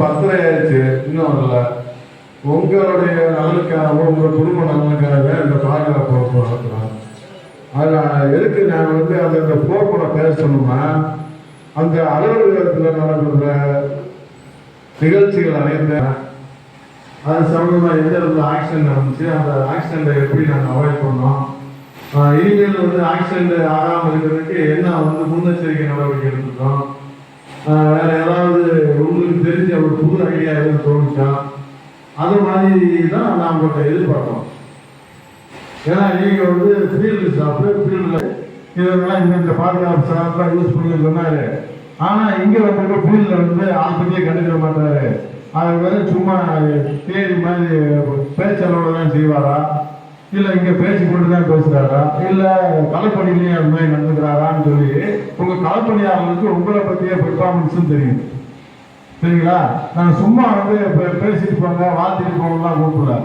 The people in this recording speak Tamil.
பத்தரை ஆயிடுச்சு இன்னும் வரல. உங்களுடைய நலனுக்காக உங்கள் குடும்ப நலனுக்காக இந்த பாதுகாப்பு நடத்துகிறோம் அதில் எதுக்கு நான் வந்து அந்த இந்த போக்குல பேசணும்னா அந்த அலுவலகத்தில் நடக்கிற நிகழ்ச்சிகள் அனைத்து அது சம்பந்தமாக எந்த இடத்துல ஆக்சிடென்ட் நடந்துச்சு அந்த ஆக்சிடென்ட்டை எப்படி நாங்கள் அவாய்ட் பண்ணோம்? இனிமேல் வந்து ஆக்சிடென்ட் ஆகாமல் இருக்கிறதுக்கு என்ன வந்து முன்னெச்சரிக்கை நடவடிக்கை எடுத்துட்டோம் வேறு ஏதாவது எங்களுக்கு தெரிஞ்ச ஒரு புது ஐடியா எதுவும் தோணுச்சா? அது மாதிரி தான் நான் உங்கள்கிட்ட எதிர்பார்க்கணும். ஏன்னா நீங்கள் வந்து ஃபீல்டு ஸ்டாஃபு ஃபீல்டில் இதெல்லாம் இந்த இந்த பாதுகாப்பு ஸ்டாஃப்லாம் யூஸ் பண்ணி சொன்னார். ஆனால் இங்கே வந்து ஃபீல்டில் வந்து ஆள் பற்றியே கண்டுக்கிற மாட்டார். அவர் வெறும் சும்மா தேடி மாதிரி பேச்சளவில் தான் செய்வாரா? இல்லை இங்கே பேச்சு கொண்டு தான் பேசுகிறாரா இல்லை களப்பணிலையும் அது மாதிரி நடந்துக்கிறாரான்னு சொல்லி உங்கள் கலைப்பணியாளர்களுக்கு உங்களை பற்றிய பெர்ஃபார்மன்ஸும் தெரியும். சரிங்களா? நான் சும்மா வந்து பேசிட்டு போங்க வாழ்த்திட்டு போங்கலாம் கூப்பிடுறேன்